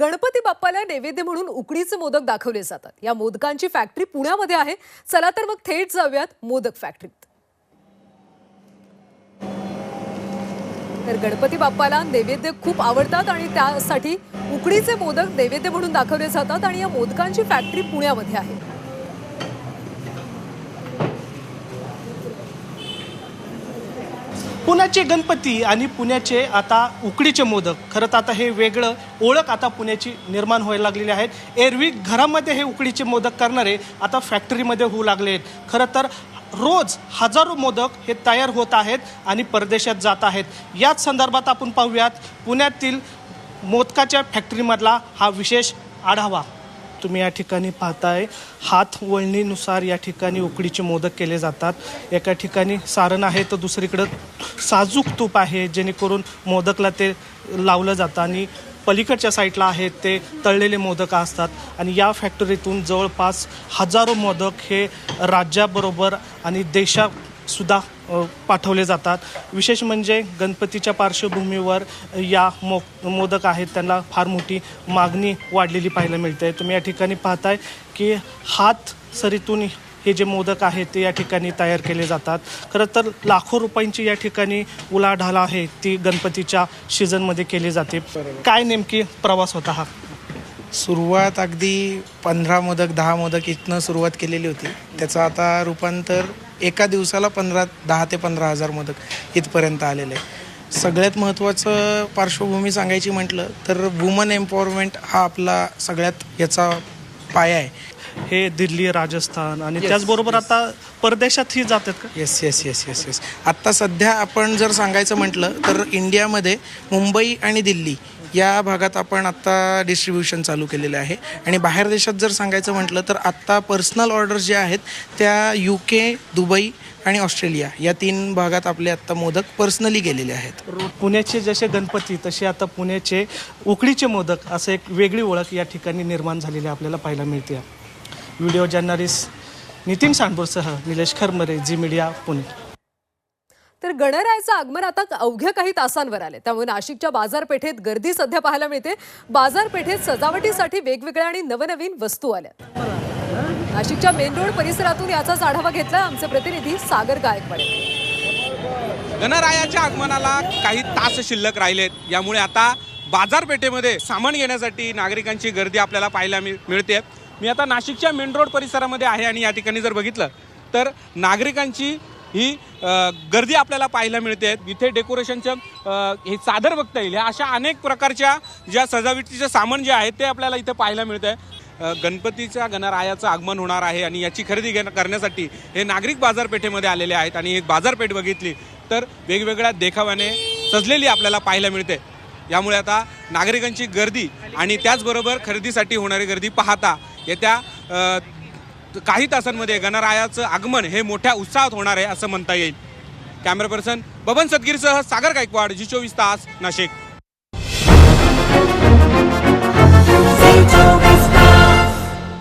गणपती बाप्पाला नैवेद्य म्हणून उकडीचे मोदक दाखवले जातात. या मोदकांची फॅक्टरी पुण्यामध्ये आहे. चला तर मग थेट जाऊयात मोदक फॅक्टरीत तर गणपती बाप्पाला नैवेद्य खूप आवडतात आणि त्यासाठी उकडीचे मोदक नैवेद्य म्हणून दाखवले जातात आणि या मोदकांची फॅक्टरी पुण्यामध्ये आहे. पुण्याचे गणपती आणि पुण्याचे आता उकडीचे मोदक खरं तर आता हे वेगळं ओळख आता पुण्याची निर्माण व्हायला लागलेली आहेत एरवी घरामध्ये हे उकडीचे मोदक करणारे आता फॅक्टरीमध्ये होऊ लागले आहेत. खरं तर रोज हजारो मोदक हे तयार होत आहेत आणि परदेशात जात आहेत. याच संदर्भात आपण पाहूयात पुण्यातील मोदकाच्या फॅक्टरीमधला हा विशेष आढावा. तुम्ही या ठिकाणी पाहताय. हात वळणीनुसार या ठिकाणी उकडीचे मोदक केले जातात. एका ठिकाणी सारण आहे तर दुसरीकडं साजूक तूप आहे जेणेकरून मोदकला ते लावलं जातं. आणि पलीकडच्या साईडला आहेत ते तळलेले मोदक असतात. आणि या फॅक्टरीतून जवळपास हजारो मोदक हे राज्याबरोबर आणि देशा सुद्धा पाठवले जातात. विशेष म्हणजे गणपतीच्या पार्श्वभूमीवर या मो मोदक आहेत त्यांना फार मोठी मागणी वाढलेली पाहायला मिळते. तुम्ही या ठिकाणी पाहताय की हात सरीतून हे जे मोदक आहेत ते या ठिकाणी तयार केले जातात. खरं तर लाखो रुपयांची या ठिकाणी उलाढाल आहे ती गणपतीच्या सीझनमध्ये केली जाते. काय नेमकी प्रवास होता हा? सुरुवात अगदी पंधरा मोदक दहा मोदक इथनं सुरुवात केलेली होती. त्याचं आता रूपांतर एका दिवसाला पंधरा दहा ते पंधरा हजार मोदक इथपर्यंत आलेलं. आहे सगळ्यात महत्त्वाचं पार्श्वभूमी सांगायची म्हटलं तर वुमन एम्पॉवरमेंट हा आपला सगळ्यात याचा पाया आहे. हे दिल्ली राजस्थान आणि त्याचबरोबर आता परदेशातही जातात का? Yes yes yes yes yes आत्ता सध्या आपण जर सांगायचं म्हटलं तर इंडियामध्ये मुंबई आणि दिल्ली या भागात आपण आत्ता डिस्ट्रीब्युशन चालू केलेलं आहे. आणि बाहेर देशात जर सांगायचं म्हटलं तर आत्ता पर्सनल ऑर्डर्स ज्या आहेत त्या यू के दुबई आणि ऑस्ट्रेलिया या तीन भागात आपले आत्ता मोदक पर्सनली गेलेले आहेत. पुण्याचे जसे गणपती तसे आता पुण्याचे उकडीचे मोदक असं एक वेगळी ओळख या ठिकाणी निर्माण झालेली आपल्याला पाहायला मिळते. व्हिडिओ जर्नलिस्ट नितीन सांडपूरसह निलेश खरमरे जी मीडिया पुणे. तर गणरायाचं आगमन आता अवघ्या काही तासांवर आले त्यामुळे नाशिकच्या बाजारपेठेत गर्दी सध्या पाहायला मिळते. बाजारपेठेत सजावटीसाठी वेगवेगळ्या आणि नवनवीन वस्तू आल्या. नाशिकच्या मेन रोड परिसरातून याचाच आढावा घेतला आमचे प्रतिनिधी सागर गायकवाड. गणरायाच्या आगमनाला काही तास शिल्लक राहिलेत. यामुळे आता बाजारपेठेमध्ये सामान घेण्यासाठी नागरिकांची गर्दी आपल्याला पाहायला मिळते. मी आता नाशिकच्या मेन रोड परिसरामध्ये आहे आणि या ठिकाणी जर बघितलं तर नागरिकांची ही गर्दी आपल्याला पाहायला मिळते. इथे डेकोरेशनचं हे चादर बघता येईल. ह्या अशा अनेक प्रकारच्या ज्या सजावटीचं सामान जे आहे ते आपल्याला इथे पाहायला मिळतं आहे गणपतीच्या गणरायाचं आगमन होणार आहे आणि याची खरेदी करण्यासाठी हे नागरिक बाजारपेठेमध्ये आलेले आहेत आणि एक बाजारपेठ बघितली तर वेगवेगळ्या देखाव्याने सजलेली आपल्याला पाहायला मिळते. यामुळे आता नागरिकांची गर्दी आणि त्याचबरोबर खरेदीसाठी होणारी गर्दी पाहता येत्या काही तासांमध्ये गणरायाचं आगमन हे मोठ्या उत्साहात होणार आहे असं म्हणता येईल. कॅमेरा पर्सन बबन सदगीरसह सागर गायकवाड जी चोवीस तास नाशिक.